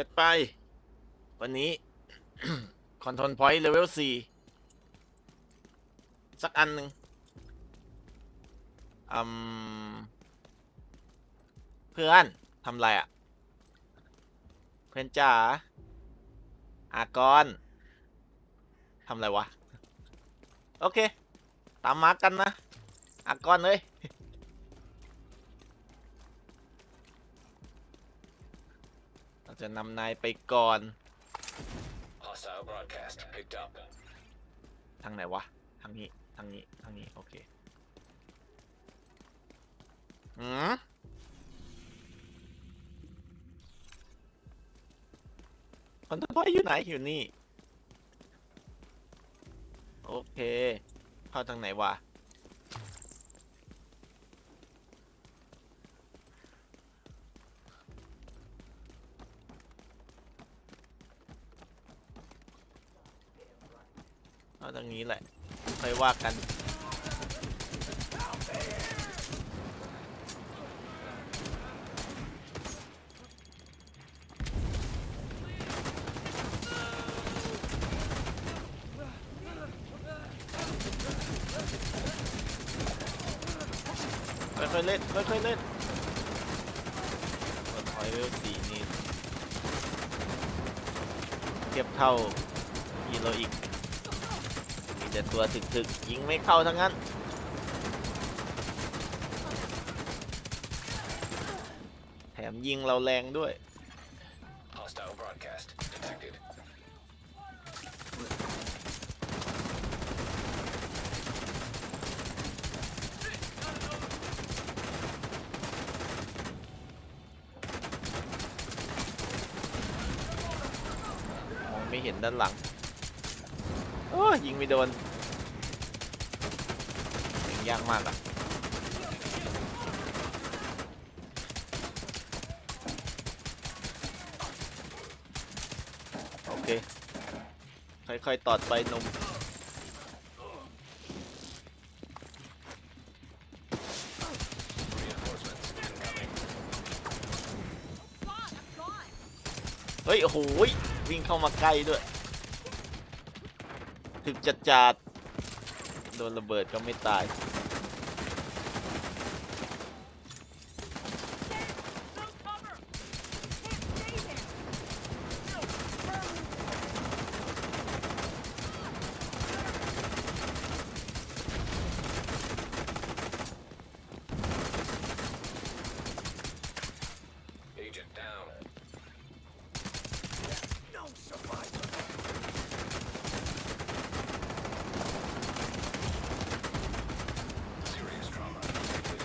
จัดไป วันนี้ คอนโทรลพอยต์เลเวลสี่สักอันหนึ่งอืมเพื่อนทำไรอะ่ะ เพื่อนจ๋าอากรทำไรวะ โอเค ตามมาร์กกันนะอากรเลย เรา จะนำนายไปก่อน Hostile broadcast picked up. ทางไหนวะ ทางนี้ ทางนี้ ทางนี้ โอเคหืมคนทั้งพ่อยอยู่ไหน อยู่นี่ โอเค เข้าทางไหนวะ เอาทางนี้แหละค่อยว่ากันค่อยๆเล่นค่อยๆเล่นกดถอยเวลสี่นี่เทียบเท่าฮีโรอีก แต่ตัวถึกๆยิงไม่เข้าทั้งนั้น แถมยิงเราแรงด้วย Hostile broadcast detected. มองไม่เห็นด้านหลังโอ้ยิงไม่โดนยิงยากมากอะโอเค ค่อยๆตอดไปนมเฮ้ย โอ้โหยวิ่งเข้ามาใกล้ด้วย ถึกจัดจัดๆโดนระเบิดก็ไม่ตาย Agent down. Serious trauma. inflicted.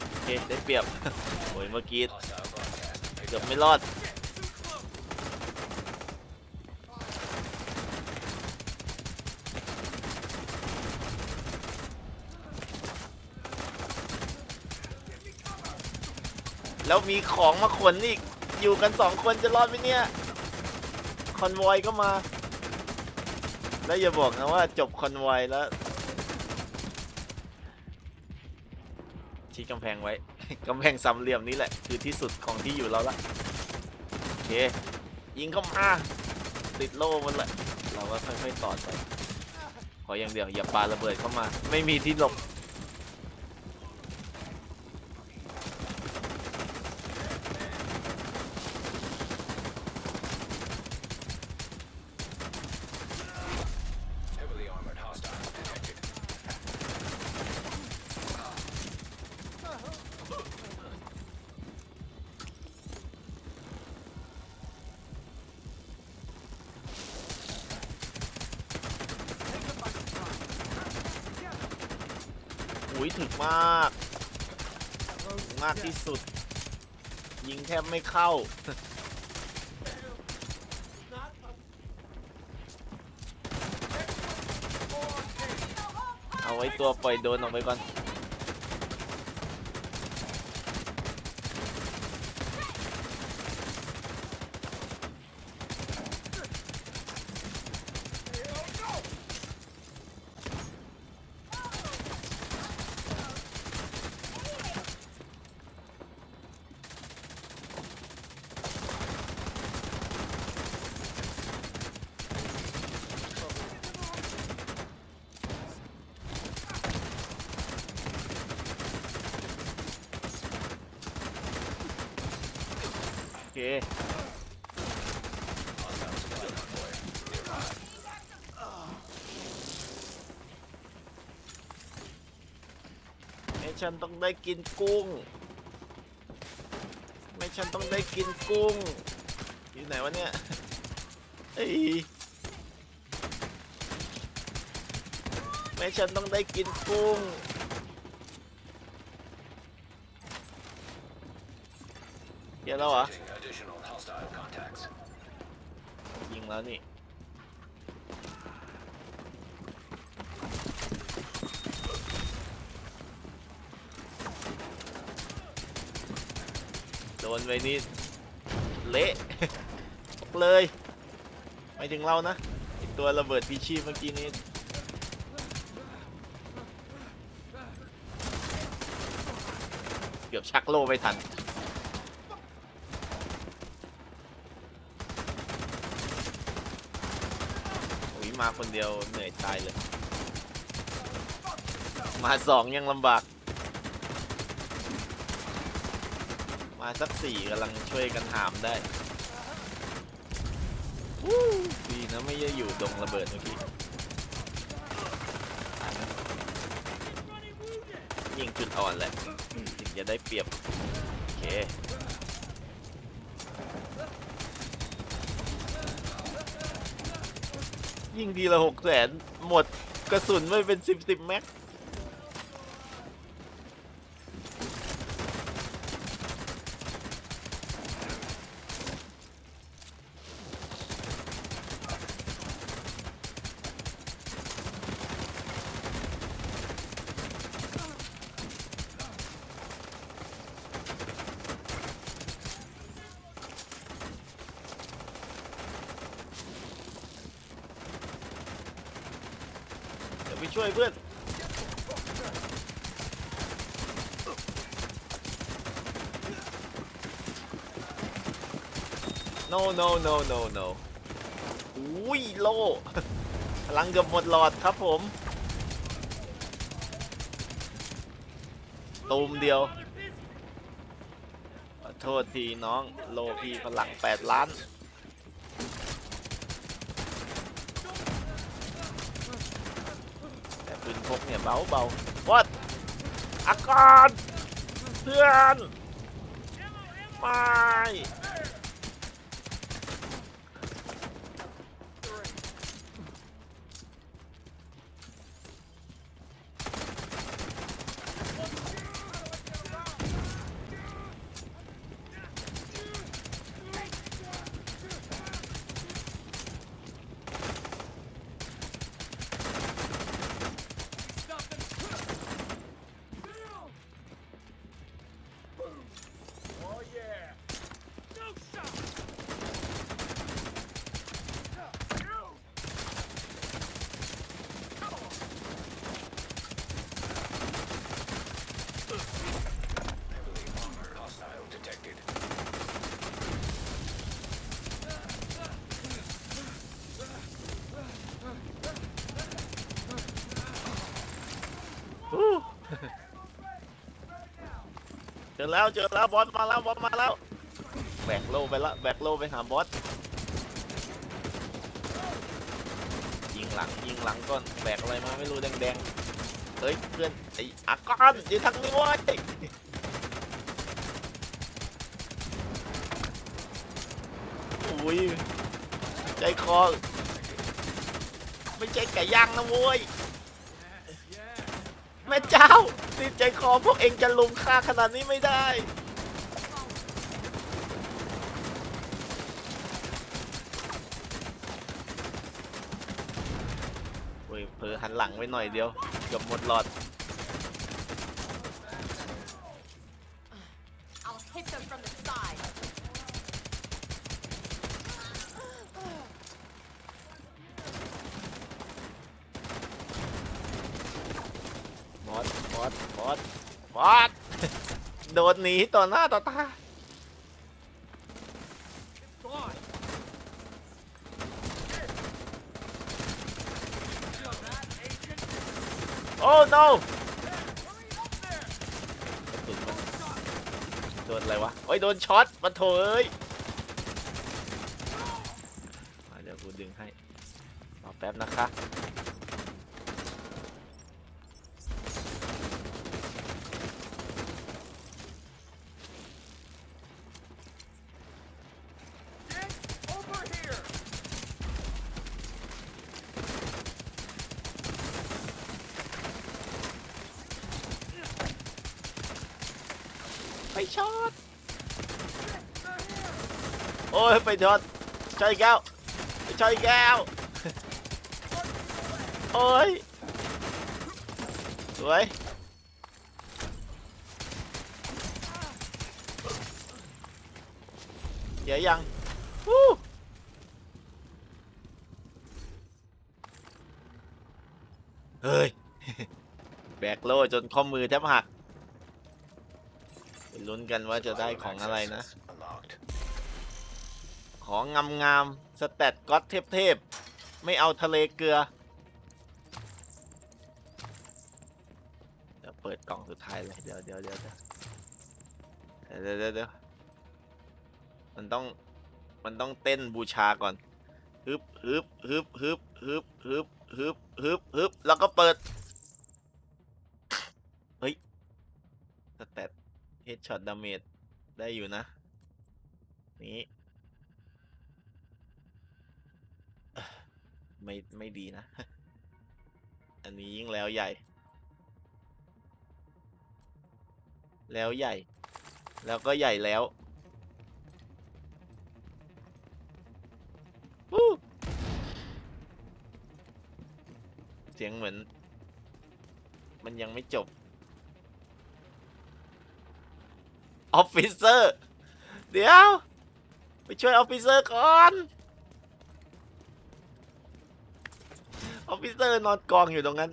โอเค ได้เปรียบ โอ้ยเมื่อกี้ Hostile broadcast picked เกือบ up. ไม่รอด แล้วมีของมาขนอีก อยู่กันสองคนจะรอดไหมเนี่ย คอนวอยก็มา แล้วอย่าบอกนะว่าจบคอนวอยแล้วชี้กำแพงไว้ กำแพงสามเหลี่ยมนี้แหละ คือที่สุดของที่อยู่เราละโอเค ยิงเข้ามาติดโล่มันแหละ เราก็ค่อยๆต่อไปขออย่างเดียวอย่าปาระเบิดเข้ามา ไม่มีที่หลบ Heavily armored hostiles detected. อุ้ ยถึกมากถึงมากที่สุด ยิงแทบไม่เข้า เอาไว้ตัวปล่อยโดนออกไปก่อน ไม่ฉันต้องได้กินกุ้ง ไม่ฉันต้องได้กินกุ้ง อยู่ไหนวะเนี่ยเอ้ยไม่ฉันต้องได้กินกุ้งเดี๋ยวแล้วเหรอ แล้วนี่โดนไปนี่เละเลยไม่ถึงเรานะตัวระเบิดพีชีพเมื่อกี้นี้เกือบชักโลไม่ทัน มาคนเดียวเหนื่อยตายเลย มาสองยังลำบาก มาสักสี่กำลังช่วยกันหามได้วู้ดีนะไม่ได้อยู่ตรงระเบิดเมื่อกี้ยิงจุดอ่อนแหละถึงจะได้เปรียบ โอเค ยิงดีละหกแสนหมดกระสุนไม่เป็นสิบสิบแม็ก ช่วยเพื่อน no no no no no อุ้ยโลพลังเกือบหมดหลอดครับผมตูมเดียวขอโทษทีน้อง โลพีพลัง 8 ล้าน แต่ปืนพก เบาเบาวัดอากาศเพื่อนไม่ Heavily armored hostile detected. อู้ เจ อแล้วเจอแล้วบอสมาแล้วบอสมาแล้วแบกโลไปละแบกโลไปหาบอสยิงหลังยิงหลังก่อนแบกอะไรมาไม่รู้แดงๆเฮ้ยเพื่อนไอ้อากอนอยู่ทางนี้เว้ยอุ้ยใจคอไม่ใช่ไก่ย่างนะเว้ย ม่เจ้าติดใจคอพวกเองจะลุมฆ่าขนาดนี้ไม่ได้ เฮ้ยเผลอหันหลังไปหน่อยเดียวเกือบหมดหลอด I'll hit them from the side. บอส บอส บอส บอส โดนหนีต่อหน้าต่อตาโอ้ no กระสุนโดนอะไรวะโอ้ยโดนช็อตมาโถเอ้ย ป๊บนะคะ ไป ช็อต โอ้ยไปช็อตช็อตอีกแล้วไปช็อตอีกแล้วโอ้ยสวยเดี๋ยวยังวู้เฮ้ย แบกโล่จนข้อมือแทบหัก ลุ้นกันว่าจะได้ของอะไรนะ ของงามงามๆสแตตก็อตเทพๆ ไม่เอาทะเลเกลือเดี๋ยวเปิดกล่องสุดท้ายเลย เดี๋ยวเดี๋ยวเดี๋ยวเดี๋ยวเดี๋ยวเดี๋ยวมันต้องมันต้องเต้นบูชาก่อนฮึบฮึบฮึบฮึบฮึบฮึบฮึบฮึบฮึบแล้วก็เปิด เฮ้ยสแตต เฮดช็อตดาเมจได้อยู่นะ นี้ ไม่ไม่ดีนะ อันนี้ยิ่งแล้วใหญ่ แล้วใหญ่ แล้วก็ใหญ่แล้วเสียงเหมือน มันยังไม่จบ ออฟฟิเซอร์ เดี๋ยว ไปช่วยออฟฟิเซอร์ก่อน ออฟฟิเซอร์นอนกองอยู่ตรงนั้น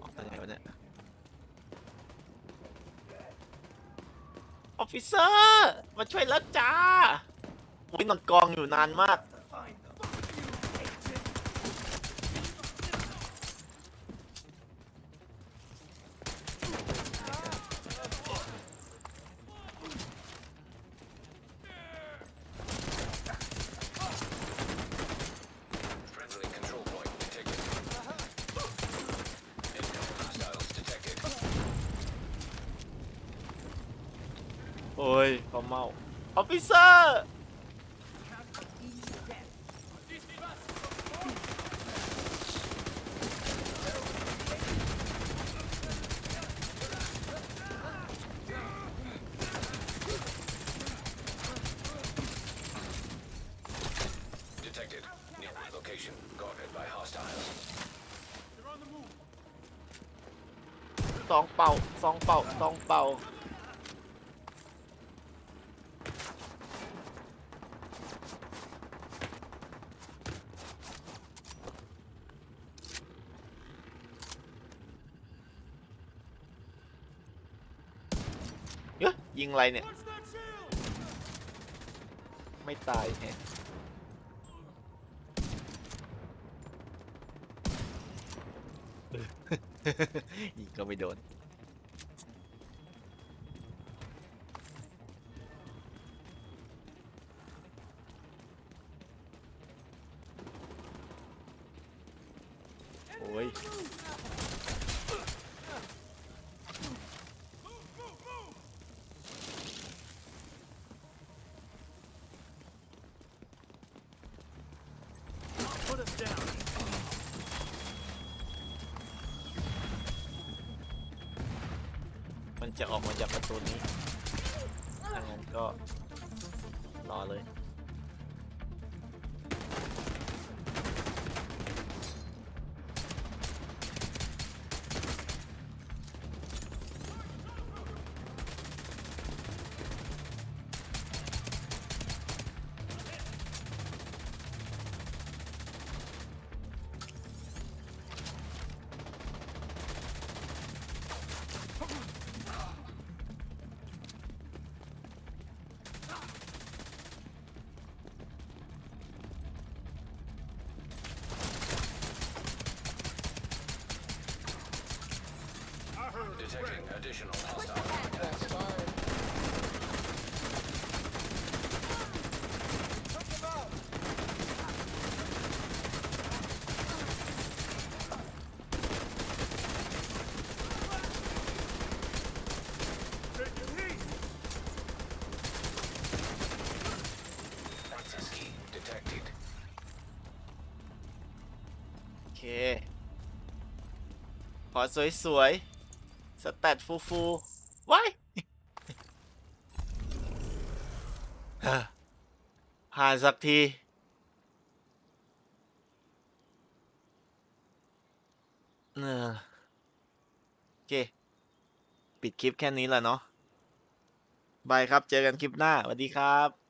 ออกทางไหนวะเนี่ย ออฟฟิเซอร์ มาช่วยแล้วจ้าอุ้ยนอนกองอยู่นานมาก โอ้ยเขาเมาออฟฟิเซอร์ Detected. Nearby location guarded by hostiles. สองเป่าสองเป่าสองเป่า ยิงอะไรเนี่ย ไม่ตายแฮะยิงก็ไม่โดน โอ้ย จะออกมาจากประตูนี้ถ้างั้นก็รอเลย Detecting additional Push hostile ahead. contacts. Access key detected. โอเคขอสวยๆ สแตทฟูฟูว้ายผ่านสักทีเออโอเค ปิดคลิปแค่นี้แหละเนาะบายครับ เจอกันคลิปหน้าสวัสดีครับ